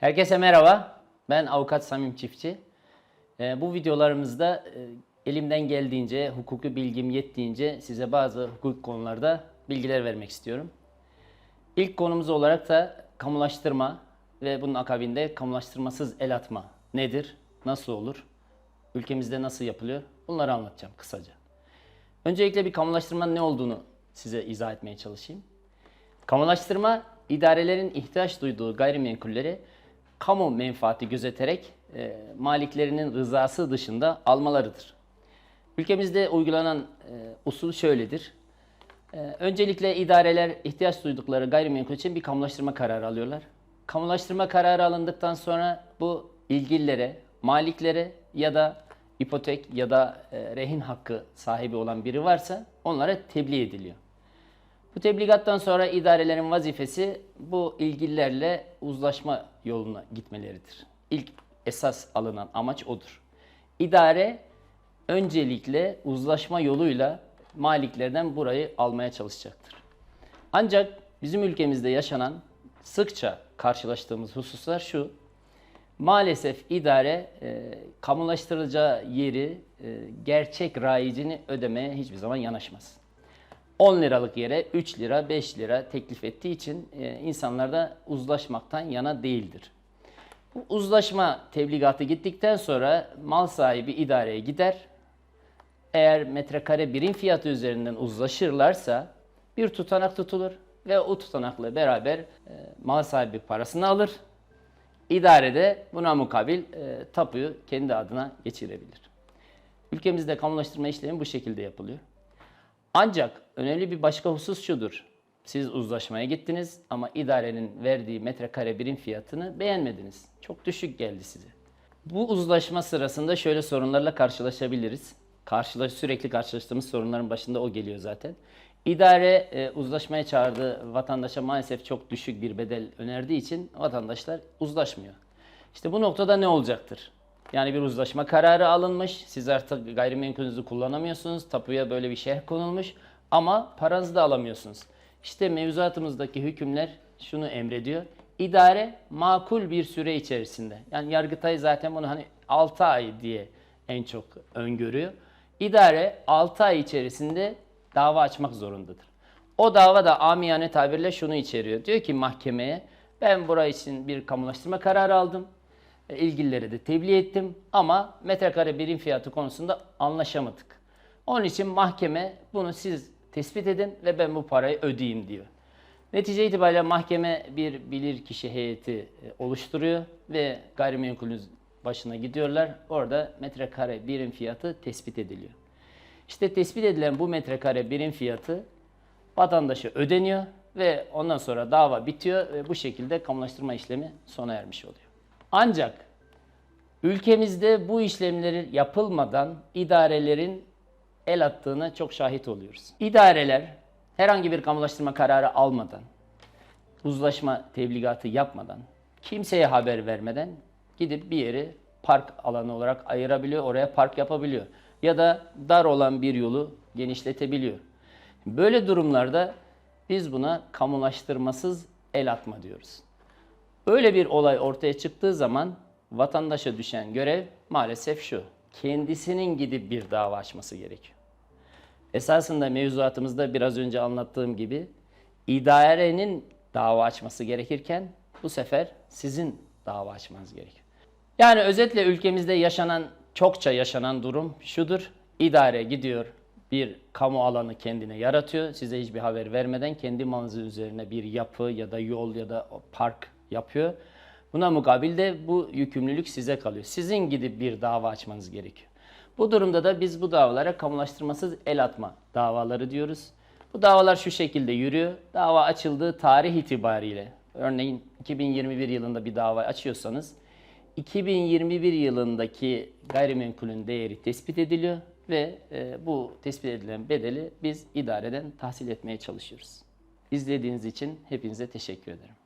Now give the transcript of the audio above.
Herkese merhaba. Ben avukat Samim Çiftçi. Ee, bu videolarımızda e, elimden geldiğince, hukuki bilgim yettiğince size bazı hukuk konularda bilgiler vermek istiyorum. İlk konumuz olarak da kamulaştırma ve bunun akabinde kamulaştırmasız el atma nedir, nasıl olur, ülkemizde nasıl yapılıyor bunları anlatacağım kısaca. Öncelikle bir kamulaştırmanın ne olduğunu size izah etmeye çalışayım. Kamulaştırma, idarelerin ihtiyaç duyduğu gayrimenkulleri kamu menfaati gözeterek e, maliklerinin rızası dışında almalarıdır. Ülkemizde uygulanan e, usul şöyledir. E, öncelikle idareler ihtiyaç duydukları gayrimenkul için bir kamulaştırma kararı alıyorlar. Kamulaştırma kararı alındıktan sonra bu ilgililere, maliklere ya da ipotek ya da e, rehin hakkı sahibi olan biri varsa onlara tebliğ ediliyor. Bu tebligattan sonra idarelerin vazifesi bu ilgililerle uzlaşma yoluna gitmeleridir. İlk esas alınan amaç odur. İdare öncelikle uzlaşma yoluyla maliklerden burayı almaya çalışacaktır. Ancak bizim ülkemizde yaşanan sıkça karşılaştığımız hususlar şu. Maalesef idare e, kamulaştırılacağı yeri e, gerçek rayicini ödemeye hiçbir zaman yanaşmaz. 10 liralık yere 3 lira 5 lira teklif ettiği için e, insanlar da uzlaşmaktan yana değildir. Bu uzlaşma tebligatı gittikten sonra mal sahibi idareye gider. Eğer metrekare birim fiyatı üzerinden uzlaşırlarsa bir tutanak tutulur ve o tutanakla beraber e, mal sahibi parasını alır. İdare de buna mukabil e, tapuyu kendi adına geçirebilir. Ülkemizde kamulaştırma işlemi bu şekilde yapılıyor. Ancak önemli bir başka husus şudur. Siz uzlaşmaya gittiniz ama idarenin verdiği metrekare birim fiyatını beğenmediniz. Çok düşük geldi size. Bu uzlaşma sırasında şöyle sorunlarla karşılaşabiliriz. Karşılaş, sürekli karşılaştığımız sorunların başında o geliyor zaten. İdare e, uzlaşmaya çağırdığı vatandaşa maalesef çok düşük bir bedel önerdiği için vatandaşlar uzlaşmıyor. İşte bu noktada ne olacaktır? Yani bir uzlaşma kararı alınmış. Siz artık gayrimenkulünüzü kullanamıyorsunuz. Tapuya böyle bir şerh konulmuş. Ama paranızı da alamıyorsunuz. İşte mevzuatımızdaki hükümler şunu emrediyor. İdare makul bir süre içerisinde. Yani Yargıtay zaten bunu hani 6 ay diye en çok öngörüyor. İdare 6 ay içerisinde dava açmak zorundadır. O dava da amiyane tabirle şunu içeriyor. Diyor ki mahkemeye ben burayı için bir kamulaştırma kararı aldım e, ilgilileri de tebliğ ettim ama metrekare birim fiyatı konusunda anlaşamadık. Onun için mahkeme bunu siz tespit edin ve ben bu parayı ödeyeyim diyor. Netice itibariyle mahkeme bir bilirkişi heyeti e, oluşturuyor ve gayrimenkulün başına gidiyorlar. Orada metrekare birim fiyatı tespit ediliyor. İşte tespit edilen bu metrekare birim fiyatı vatandaşa ödeniyor ve ondan sonra dava bitiyor ve bu şekilde kamulaştırma işlemi sona ermiş oluyor. Ancak ülkemizde bu işlemleri yapılmadan idarelerin el attığına çok şahit oluyoruz. İdareler herhangi bir kamulaştırma kararı almadan, uzlaşma tebligatı yapmadan, kimseye haber vermeden gidip bir yeri park alanı olarak ayırabiliyor, oraya park yapabiliyor. Ya da dar olan bir yolu genişletebiliyor. Böyle durumlarda biz buna kamulaştırmasız el atma diyoruz. Öyle bir olay ortaya çıktığı zaman vatandaşa düşen görev maalesef şu. Kendisinin gidip bir dava açması gerekiyor. Esasında mevzuatımızda biraz önce anlattığım gibi idarenin dava açması gerekirken bu sefer sizin dava açmanız gerekiyor. Yani özetle ülkemizde yaşanan, çokça yaşanan durum şudur. İdare gidiyor bir kamu alanı kendine yaratıyor. Size hiçbir haber vermeden kendi malınızın üzerine bir yapı ya da yol ya da park yapıyor. Buna mukabil de bu yükümlülük size kalıyor. Sizin gidip bir dava açmanız gerekiyor. Bu durumda da biz bu davalara kamulaştırmasız el atma davaları diyoruz. Bu davalar şu şekilde yürüyor. Dava açıldığı tarih itibariyle, örneğin 2021 yılında bir dava açıyorsanız, 2021 yılındaki gayrimenkulün değeri tespit ediliyor ve e, bu tespit edilen bedeli biz idareden tahsil etmeye çalışıyoruz. İzlediğiniz için hepinize teşekkür ederim.